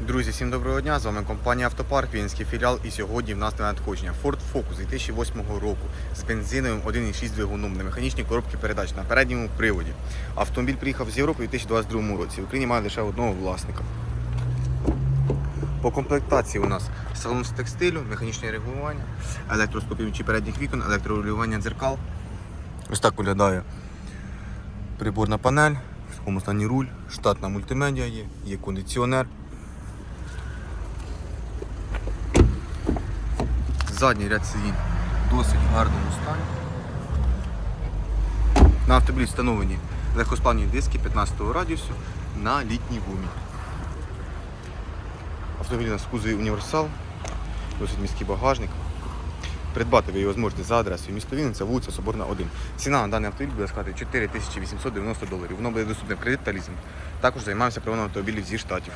Друзі, всім доброго дня! З вами компанія Автопарк, Вінський філіал. І сьогодні в нас на надходження Ford Focus 2008 року з бензиновим 1,6 двигуном на механічній коробці передач на передньому приводі. Автомобіль приїхав з Європи у 2022 році. В Україні має лише одного власника. По комплектації у нас салон з текстилю, механічне регулювання, електроскопівчі передніх вікон, електрорегулювання дзеркал. Ось так виглядає приборна панель, в такому стані руль, штатна мультимедіа є, є кондиціонер. Задній ряд сидінь в досить гарному стані. На автомобілі встановлені легкосплавні диски 15 радіусу на літній гумі. Автомобіль у нас в кузові універсал, досить міський багажник. Придбати ви його зможете за адресою місто Вінниця, вулиця Соборна 1. Ціна на даний автомобіль буде складати 4890 доларів. Воно буде доступне в кредит та лізинг. Також займаємося правом автомобілів зі штатів.